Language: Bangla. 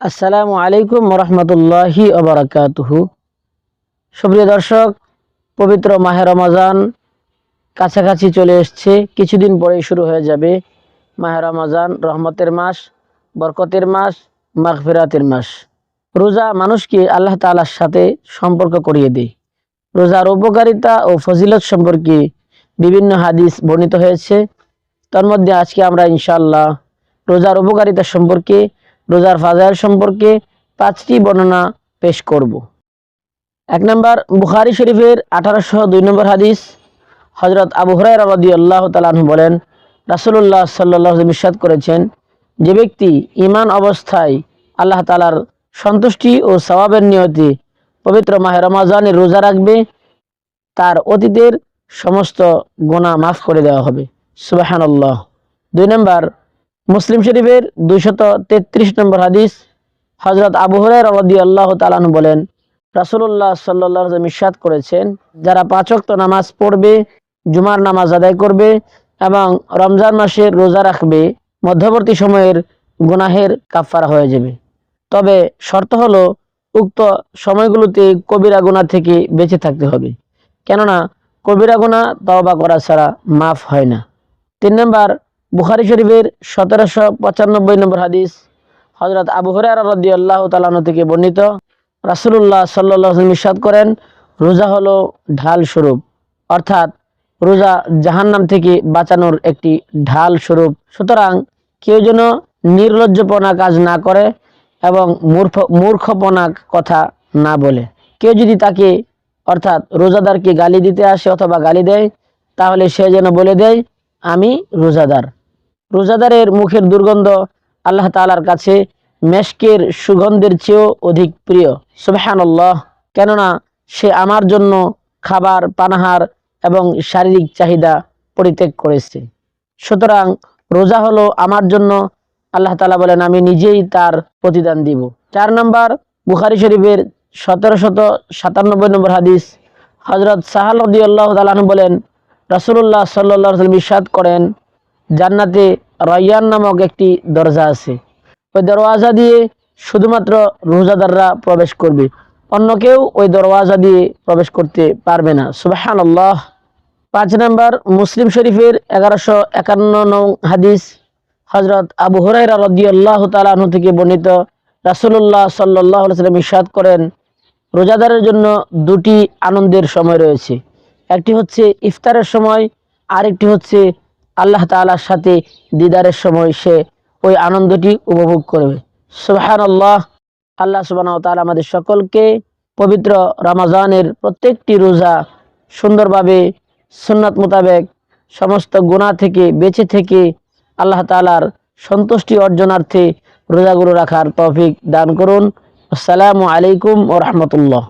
আসসালামু আলাইকুম রহমতুল্লাহি আবরাকাতুহু সুপ্রিয় দর্শক, পবিত্র মাহে রমাজান কাছাকাছি চলে এসছে। কিছুদিন পরেই শুরু হয়ে যাবে মাহে রমাজান, রহমতের মাস, বরকতের মাস, মাগফিরাতের মাস। রোজা মানুষকে আল্লাহ তালার সাথে সম্পর্ক করিয়ে দেয়। রোজার উপকারিতা ও ফজিলত সম্পর্কে বিভিন্ন হাদিস বর্ণিত হয়েছে। তার মধ্যে আজকে আমরা ইনশাআল্লাহ রোজার উপকারিতা সম্পর্কে রোজার ফাজাইল সম্পর্কে পাঁচটি বর্ণনা পেশ করব। এক নম্বর, বুখারি শরীফের আঠারোশো দুই নম্বর হাদিস হজরত আবু হরাই আল্লাহ তালাহ বলেন রাসুল্লাহ সাল্লাহ বিশ্বাদ করেছেন, যে ব্যক্তি ইমান অবস্থায় আল্লাহ তালার সন্তুষ্টি ও সওয়াবের নিয়তি পবিত্র মাহে রমাজানের রোজা রাখবে, তার অতীতের সমস্ত গোনা মাফ করে দেওয়া হবে। সুবাহান দুই নম্বর মুসলিম শরীফের দুইশত তেত্রিশ নম্বর হাদিস হজরত আবু হরাই আল্লাহ তালান বলেন রাসুল্লাহ সাল্লাহ ইসাদ করেছেন, যারা পাঁচক্ত নামাজ পড়বে, জুমার নামাজ আদায় করবে এবং রমজান মাসের রোজা রাখবে, মধ্যবর্তী সময়ের গুনাহের কাফারা হয়ে যাবে। তবে শর্ত হলো উক্ত সময়গুলোতে কবিরা গুনাহ থেকে বেঁচে থাকতে হবে। কেননা কবিরা গুনাহ তওবা করা ছাড়া মাফ হয় না। তিন নম্বর বুখারি শরীফের সতেরোশো পঁচানব্বই নম্বর হাদিস হজরত আবু হরার রদি তালানো থেকে বর্ণিত। রাসুল্লাহ সাল্লাহ ইসাদ করেন, রোজা হলো ঢাল স্বরূপ। অর্থাৎ রোজা জাহান্নাম থেকে বাঁচানোর একটি ঢাল স্বরূপ। সুতরাং কেউ যেন নির্লজ্জপনা কাজ না করে এবং মূর্খ, মূর্খপনা কথা না বলে। কেউ যদি তাকে, অর্থাৎ রোজাদারকে গালি দিতে আসে অথবা গালি দেয়, তাহলে সে যেন বলে দেয়, আমি রোজাদার। রোজাদারের মুখের দুর্গন্ধ আল্লাহ তালার কাছে মেশকের সুগন্ধের চেয়েও অধিক প্রিয়। সুবহানাল্লাহ। কেননা সে আমার জন্য খাবার, পানাহার এবং শারীরিক চাহিদা পরিত্যাগ করেছে। সুতরাং রোজা হলো আমার জন্য, আল্লাহ তালা বলেন, আমি নিজেই তার প্রতিদান দিব। চার নম্বর, বুখারি শরীফের সতেরো শত সাতানব্বই নম্বর হাদিস হজরত সাহাল রদি আল্লাহ বলেন রাসুল্লাহ সাল্লাহ বিশ্বাদ করেন জান্নাতে রয়ান নামক একটি দরজা আছে। ওই দরওয়াজা দিয়ে শুধুমাত্র রোজাদাররা প্রবেশ করবে। অন্য কেউ ওই দরওয়াজা দিয়ে প্রবেশ করতে পারবে না। সুবাহান আল্লাহ পাঁচ নম্বর, মুসলিম শরীফের এগারোশো একান্ন নং হাদিস হজরত আবু হরাইরা রদি আল্লাহ থেকে বর্ণিত। রাসুল্লাহ সাল্লাহ সাল্লাম ইসাদ করেন, রোজাদারের জন্য দুটি আনন্দের সময় রয়েছে। একটি হচ্ছে ইফতারের সময়, আরেকটি হচ্ছে আল্লাহ তালার সাথে দিদারের সময় সে ওই আনন্দটি উপভোগ করবে। সুবাহান আল্লাহ আল্লাহ সুবাহ তালা আমাদের সকলকে পবিত্র রমাজানের প্রত্যেকটি রোজা সুন্দরভাবে সুন্নাত মোতাবেক সমস্ত গুণা থেকে বেঁচে থেকে আল্লাহ তালার সন্তুষ্টি অর্জনার্থে রোজাগুলো রাখার তৌফিক দান করুন। আসসালামু আলাইকুম ও রহমতুল্লাহ।